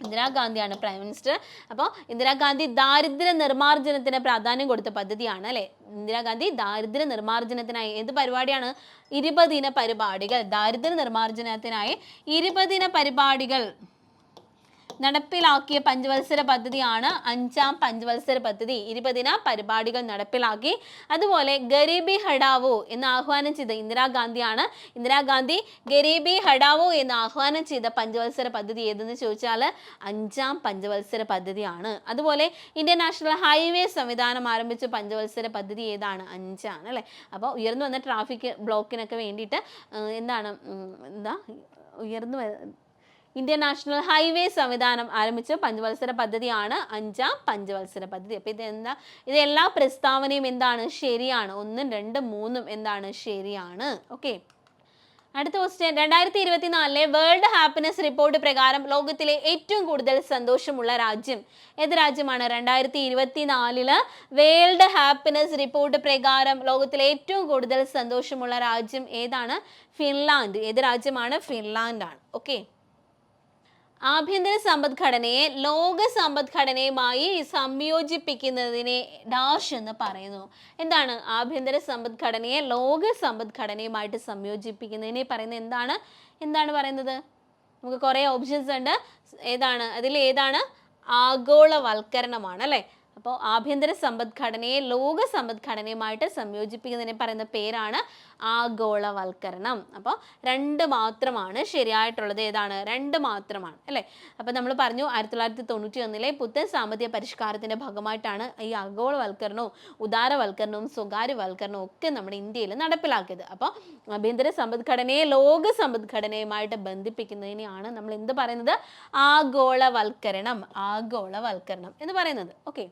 ഇന്ദിരാഗാന്ധിയാണ് പ്രൈം മിനിസ്റ്റർ. അപ്പോൾ ഇന്ദിരാഗാന്ധി ദാരിദ്ര്യ നിർമ്മാർജനത്തിന് പ്രാധാന്യം കൊടുത്ത പദ്ധതിയാണ് അല്ലേ? ഇന്ദിരാഗാന്ധി ദാരിദ്ര്യ നിർമ്മാർജനത്തിനായി എന്ത് പരിപാടിയാണ്? ഇരുപതിന പരിപാടികൾ. ദാരിദ്ര്യ നിർമ്മാർജനത്തിനായി ഇരുപതിന പരിപാടികൾ നടപ്പിലാക്കിയ പഞ്ചവത്സര പദ്ധതിയാണ് അഞ്ചാം പഞ്ചവത്സര പദ്ധതി. ഇരുപതിന പരിപാടികൾ നടപ്പിലാക്കി. അതുപോലെ ഗരീബി ഹഡാവോ എന്ന് ആഹ്വാനം ചെയ്ത ഇന്ദിരാഗാന്ധിയാണ്. ഇന്ദിരാഗാന്ധി ഗരീബി ഹഡാവോ എന്ന് ആഹ്വാനം ചെയ്ത പഞ്ചവത്സര പദ്ധതി ഏതെന്ന് ചോദിച്ചാൽ അഞ്ചാം പഞ്ചവത്സര പദ്ധതിയാണ്. അതുപോലെ ഇന്ത്യൻ നാഷണൽ ഹൈവേ സംവിധാനം ആരംഭിച്ച പഞ്ചവത്സര പദ്ധതി ഏതാണ്? അഞ്ചാണ് അല്ലേ? അപ്പോൾ ഉയർന്നു വന്ന ട്രാഫിക് ബ്ലോക്കിനൊക്കെ വേണ്ടിയിട്ട് എന്താണ് എന്താ ഉയർന്നു ഇന്ത്യൻ നാഷണൽ ഹൈവേ സംവിധാനം ആരംഭിച്ച പഞ്ചവത്സര പദ്ധതിയാണ് അഞ്ചാം പഞ്ചവത്സര പദ്ധതി. അപ്പോൾ ഇത് എന്താ ഇത് എല്ലാ പ്രസ്താവനയും എന്താണ്? ശരിയാണ്. ഒന്നും രണ്ടും മൂന്നും എന്താണ്? ശരിയാണ്. ഓക്കെ. അടുത്ത ക്വസ്റ്റ്യൻ രണ്ടായിരത്തി ഇരുപത്തിനാലിലെ വേൾഡ് ഹാപ്പിനെസ് റിപ്പോർട്ട് പ്രകാരം ലോകത്തിലെ ഏറ്റവും കൂടുതൽ സന്തോഷമുള്ള രാജ്യം ഏത് രാജ്യമാണ്? രണ്ടായിരത്തി ഇരുപത്തിനാലിൽ വേൾഡ് ഹാപ്പിനെസ് റിപ്പോർട്ട് പ്രകാരം ലോകത്തിലെ ഏറ്റവും കൂടുതൽ സന്തോഷമുള്ള രാജ്യം ഏതാണ്? ഫിൻലാൻഡ്. ഏത് രാജ്യമാണ്? ഫിൻലാൻഡാണ്. ഓക്കെ. ആഭ്യന്തര സമ്പദ്ഘടനയെ ലോക സമ്പദ്ഘടനയുമായി സംയോജിപ്പിക്കുന്നതിനെ ഡാഷ് എന്ന് പറയുന്നു. എന്താണ് ആഭ്യന്തര സമ്പദ്ഘടനയെ ലോക സമ്പദ്ഘടനയുമായിട്ട് സംയോജിപ്പിക്കുന്നതിനെ പറയുന്നത്? എന്താണ്? എന്താണ് പറയുന്നത്? നമുക്ക് കുറേ ഓപ്ഷൻസ് ഉണ്ട്. ഏതാണ്? അതിൽ ഏതാണ്? ആഗോളവൽക്കരണമാണ് അല്ലേ? അപ്പോൾ ആഭ്യന്തര സമ്പദ്ഘടനയെ ലോക സമ്പദ്ഘടനയുമായിട്ട് സംയോജിപ്പിക്കുന്നതിനെ പറയുന്ന പേരാണ് ആഗോളവൽക്കരണം. അപ്പോൾ രണ്ട് മാത്രമാണ് ശരിയായിട്ടുള്ളത്. ഏതാണ്? രണ്ട് മാത്രമാണ് അല്ലേ? അപ്പോൾ നമ്മൾ പറഞ്ഞു ആയിരത്തി തൊള്ളായിരത്തി തൊണ്ണൂറ്റി ഒന്നിലെ പുത്തൻ സാമ്പത്തിക പരിഷ്കാരത്തിന്റെ ഭാഗമായിട്ടാണ് ഈ ആഗോളവൽക്കരണവും ഉദാരവൽക്കരണവും സ്വകാര്യവൽക്കരണവും ഒക്കെ നമ്മുടെ ഇന്ത്യയിൽ നടപ്പിലാക്കിയത്. അപ്പോൾ ആഭ്യന്തര സമ്പദ്ഘടനയെ ലോക സമ്പദ്ഘടനയുമായിട്ട് ബന്ധിപ്പിക്കുന്നതിനെയാണ് നമ്മൾ എന്ത് പറയുന്നത്? ആഗോളവൽക്കരണം ആഗോളവൽക്കരണം എന്ന് പറയുന്നത്. ഓക്കെ.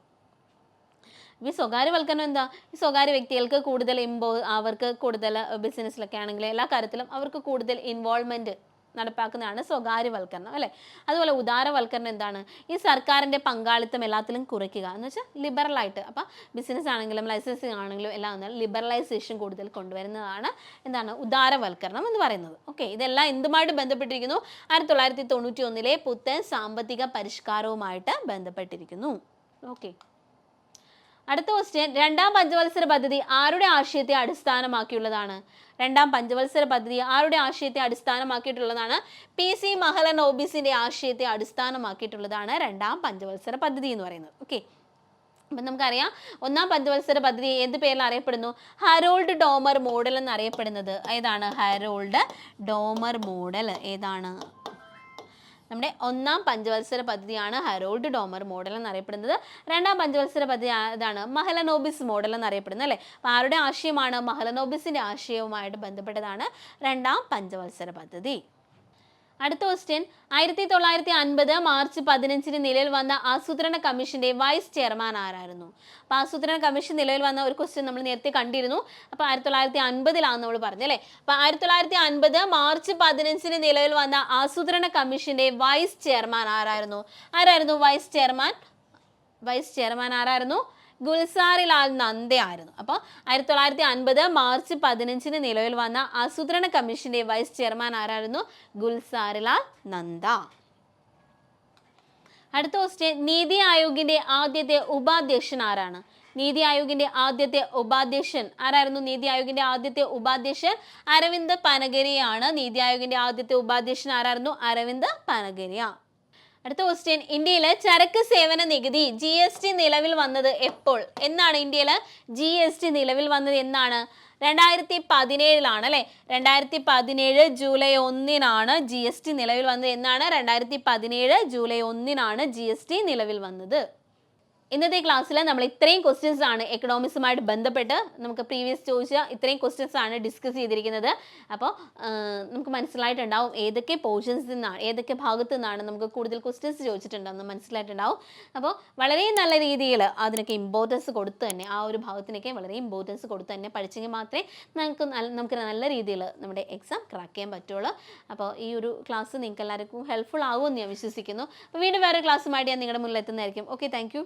ഈ സ്വകാര്യവൽക്കരണം എന്താ? ഈ സ്വകാര്യ വ്യക്തികൾക്ക് കൂടുതൽ ഇമ്പോ അവർക്ക് കൂടുതൽ ബിസിനസ്സിലൊക്കെ ആണെങ്കിൽ എല്ലാ കാര്യത്തിലും അവർക്ക് കൂടുതൽ ഇൻവോൾവ്മെന്റ് നടപ്പാക്കുന്നതാണ് സ്വകാര്യവൽക്കരണം അല്ലേ? അതുപോലെ ഉദാരവൽക്കരണം എന്താണ്? ഈ സർക്കാരിന്റെ പങ്കാളിത്തം എല്ലാത്തിലും കുറയ്ക്കുക. എന്ന് വെച്ചാൽ ലിബറലായിട്ട് അപ്പം ബിസിനസ് ആണെങ്കിലും ലൈസൻസിങ് ആണെങ്കിലും എല്ലാം ഒന്ന് ലിബറലൈസേഷൻ കൂടുതൽ കൊണ്ടുവരുന്നതാണ് എന്താണ്? ഉദാരവൽക്കരണം എന്ന് പറയുന്നത്. ഓക്കെ ഇതെല്ലാം എന്തുമായിട്ട് ബന്ധപ്പെട്ടിരിക്കുന്നു? ആയിരത്തി തൊള്ളായിരത്തി തൊണ്ണൂറ്റി ഒന്നിലെ പുത്തൻ സാമ്പത്തിക പരിഷ്കാരവുമായിട്ട് ബന്ധപ്പെട്ടിരിക്കുന്നു. ഓക്കെ അടുത്ത ക്വസ്റ്റ്യൻ രണ്ടാം പഞ്ചവത്സര പദ്ധതി ആരുടെ ആശയത്തെ അടിസ്ഥാനമാക്കിയുള്ളതാണ്? രണ്ടാം പഞ്ചവത്സര പദ്ധതി ആരുടെ ആശയത്തെ അടിസ്ഥാനമാക്കിയിട്ടുള്ളതാണ്? പി സി മഹലൻ ഓബിസിന്റെ ആശയത്തെ അടിസ്ഥാനമാക്കിയിട്ടുള്ളതാണ് രണ്ടാം പഞ്ചവത്സര പദ്ധതി എന്ന് പറയുന്നത്. ഓക്കെ അപ്പം നമുക്കറിയാം ഒന്നാം പഞ്ചവത്സര പദ്ധതി എന്ത് പേരിൽ അറിയപ്പെടുന്നു? ഹരോൾഡ് ഡോമർ മോഡൽ എന്നറിയപ്പെടുന്നത് ഏതാണ്? ഹരോൾഡ് ഡോമർ മോഡൽ ഏതാണ്? നമ്മുടെ ഒന്നാം പഞ്ചവത്സര പദ്ധതിയാണ് ഹരോൾഡ് ഡോമർ മോഡൽ എന്നറിയപ്പെടുന്നത്. രണ്ടാം പഞ്ചവത്സര പദ്ധതി ഇതാണ് മഹലനോബിസ് മോഡൽ എന്നറിയപ്പെടുന്നത് അല്ലേ? അപ്പോൾ ആരുടെ ആശയമാണ്? മഹലനോബിസിന്റെ ആശയവുമായിട്ട് ബന്ധപ്പെട്ടതാണ് രണ്ടാം പഞ്ചവത്സര പദ്ധതി. അടുത്ത ക്വസ്റ്റ്യൻ ആയിരത്തി തൊള്ളായിരത്തി അൻപത് മാർച്ച് പതിനഞ്ചിന് നിലയിൽ വന്ന ആസൂത്രണ കമ്മീഷന്റെ വൈസ് ചെയർമാൻ ആരായിരുന്നു? അപ്പോൾ ആസൂത്രണ കമ്മീഷൻ നിലയിൽ വന്ന ഒരു ക്വസ്റ്റ്യൻ നമ്മൾ നേരത്തെ കണ്ടിരുന്നു. അപ്പോൾ ആയിരത്തി തൊള്ളായിരത്തി അൻപതിലാണ് നമ്മൾ പറഞ്ഞത് അല്ലേ? അപ്പോൾ ആയിരത്തി തൊള്ളായിരത്തി അൻപത് മാർച്ച് പതിനഞ്ചിന് നിലയിൽ വന്ന ആസൂത്രണ കമ്മീഷന്റെ വൈസ് ചെയർമാൻ ആരായിരുന്നു? ആരായിരുന്നു വൈസ് ചെയർമാൻ വൈസ് ചെയർമാൻ ആരായിരുന്നു? ഗുൽസാറിലാൽ നന്ദ ആയിരുന്നു അപ്പോൾ ആയിരത്തി തൊള്ളായിരത്തി അൻപത് മാർച്ച് പതിനഞ്ചിന് നിലവിൽ വന്ന ആസൂത്രണ കമ്മീഷന്റെ വൈസ് ചെയർമാൻ ആരായിരുന്നു? ഗുൽസാറിലാൽ നന്ദ. അടുത്ത ക്വസ്റ്റ്യൻ നീതി ആയോഗിന്റെ ആദ്യത്തെ ഉപാധ്യക്ഷൻ ആരാണ്? നീതി ആയോഗിന്റെ ആദ്യത്തെ ഉപാധ്യക്ഷൻ ആരായിരുന്നു? നീതി ആയോഗിന്റെ ആദ്യത്തെ ഉപാധ്യക്ഷൻ അരവിന്ദ് പനഗരിയാണ്. നീതി ആയോഗിന്റെ ആദ്യത്തെ ഉപാധ്യക്ഷൻ ആരായിരുന്നു? അരവിന്ദ് പനഗരിയ. അടുത്ത ക്വസ്റ്റ്യൻ ഇന്ത്യയിലെ ചരക്ക് സേവന നികുതി ജി എസ് ടി നിലവിൽ വന്നത് എപ്പോൾ? എന്നാണ് ഇന്ത്യയിലെ ജി എസ് ടി നിലവിൽ വന്നത് എന്നാണ്? രണ്ടായിരത്തി പതിനേഴിലാണ് അല്ലേ? രണ്ടായിരത്തി പതിനേഴ് ജൂലൈ ഒന്നിനാണ് ജി എസ് ടി നിലവിൽ വന്നത് എന്നാണ്? രണ്ടായിരത്തി പതിനേഴ് ജൂലൈ ഒന്നിനാണ് ജി എസ് ടി നിലവിൽ വന്നത്. ഇന്നത്തെ ക്ലാസ്സിൽ നമ്മൾ ഇത്രയും ക്വസ്റ്റ്യൻസ് ആണ് എക്കണോമിക്സുമായിട്ട് ബന്ധപ്പെട്ട് നമുക്ക് പ്രീവിയസ് ചോദിച്ച ഇത്രയും ക്വസ്റ്റ്യൻസ് ആണ് ഡിസ്കസ് ചെയ്തിരിക്കുന്നത്. അപ്പോൾ നമുക്ക് മനസ്സിലായിട്ടുണ്ടാവും ഏതൊക്കെ പോർഷൻസ് നിന്നാണ് ഏതൊക്കെ ഭാഗത്തു നിന്നാണ് നമുക്ക് കൂടുതൽ ക്വസ്റ്റ്യൻസ് ചോദിച്ചിട്ടുണ്ടെന്ന് മനസ്സിലായിട്ടുണ്ടാവും. അപ്പോൾ വളരെ നല്ല രീതിയിൽ അതിനൊക്കെ ഇമ്പോർട്ടൻസ് കൊടുത്ത് തന്നെ ആ ഒരു ഭാഗത്തിനൊക്കെ വളരെ ഇമ്പോർട്ടൻസ് കൊടുത്ത് തന്നെ പഠിച്ചെങ്കിൽ മാത്രമേ നമുക്ക് നമുക്ക് നല്ല രീതിയിൽ നമ്മുടെ എക്സാം ക്രാക്ക് ചെയ്യാൻ പറ്റുള്ളൂ. അപ്പോൾ ഈ ഒരു ക്ലാസ് നിങ്ങൾക്ക് എല്ലാവർക്കും ഹെൽപ്ഫുൾ ആകുമെന്ന് ഞാൻ വിശ്വസിക്കുന്നു. അപ്പോൾ വീണ്ടും വേറെ ക്ലാസ്സുമായിട്ട് ഞാൻ നിങ്ങളുടെ മുന്നിൽ എത്തുന്നതായിരിക്കും. Okay thank